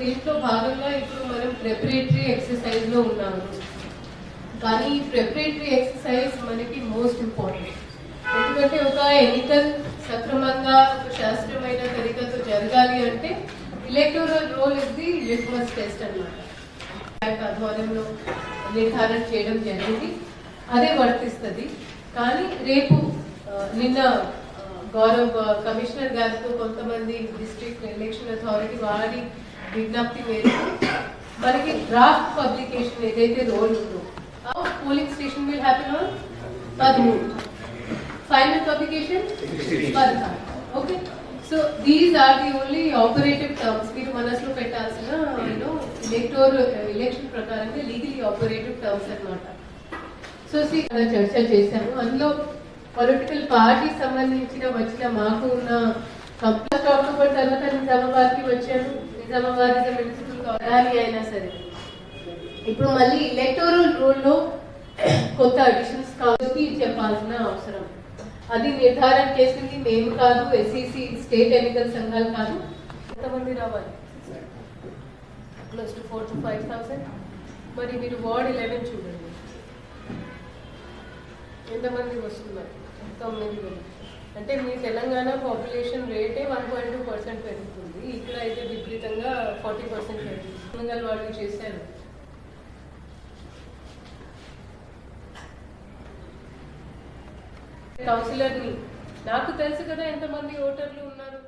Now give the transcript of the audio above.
దీంట్లో భాగంగా ఇప్పుడు మనం ప్రిపరేటరీ ఎక్సర్సైజ్లో ఉన్నాము. కానీ ఈ ప్రిపరేటరీ ఎక్సర్సైజ్ మనకి మోస్ట్ ఇంపార్టెంట్ ఎందుకంటే ఒక ఎన్నికలు సక్రమంగా ఒక శాస్త్రమైన తరీకతో జరగాలి అంటే electoral roll is the litmus test అన్నమాట. ఆధ్వర్యంలో నిర్ధారణ చేయడం జరిగింది. అదే వర్తిస్తుంది. కానీ రేపు నిన్న గౌరవ గౌరవ్ కమిషనర్ గారితో కొంతమంది డిస్ట్రిక్ట్ ఎలక్షన్ అథారిటీ వారి విజ్ఞప్తి మేరకు మనకి డ్రాఫ్ట్ పబ్లికేషన్ ఏదైతే రోల్ ఉందో polling station will happy on పదమూడు ఫైనల్ పబ్లికేషన్ పదహారు okay so these are the only operative terms మీరు మనసులో పెట్టాల్సిన యూనో ఎలక్టోర్ ఎలక్షన్ ప్రకారంగా లీగలీ ఆపరేటివ్ టర్మ్స్ అన్నమాట. సో సి చర్చ చేశాము. అందులో పొలిటికల్ పార్టీ సంబంధించిన వచ్చిన మాకు ఉన్న కంప్లైంట్ అక్టోబర్ తర్వాత నిజామాబాద్కి వచ్చాను. నిజామాబాద్ మున్సిపల్ అయినా సరే ఇప్పుడు మళ్ళీ ఎలక్టోరల్ రూల్లో కొత్త అడిషన్స్ కాబట్టి చెప్పాల్సిన అవసరం. అది నిర్ధారణ చేసింది మేము కాదు ఎస్ఈసి స్టేట్ ఎన్నికల సంఘాలు కాదు ఎంతమంది రావాలి? Close to four to five thousand మరి మీరు వార్డ్ ఎలెవెన్ చూడండి. ఎంతమంది వస్తున్నారు? తొమ్మిది అంటే మీ తెలంగాణ పాపులేషన్ రేటే వన్ పాయింట్ పర్సెంట్ పెరుగుతుంది. ఇక్కడ అయితే విపరీతంగా ఫార్టీ పర్సెంట్ పెరుగుతుంది వాళ్ళు చేశారు. కౌన్సిలర్ని. నాకు తెలుసు కదా ఎంతమంది ఓటర్లు ఉన్నారు.